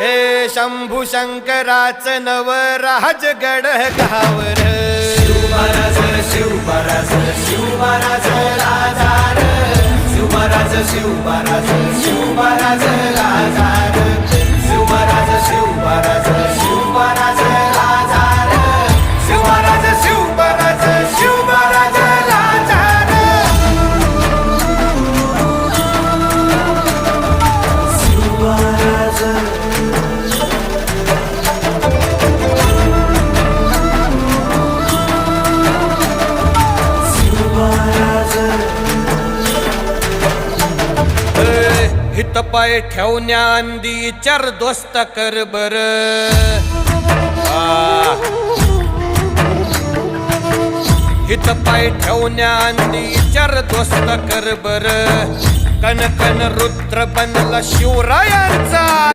हे शंभू शंकराच नवराज गड गावर. शिवराज शिवराज शिवराज राजा शिवराज शिवराज शिवराज राजा हित पाय ठेवण्या अंदी चर दोस्त कर बर. हित पाय ठेवण्या अंदी चर दोस्त कर बर. कन कन रुद्र बनला शिवरायांचा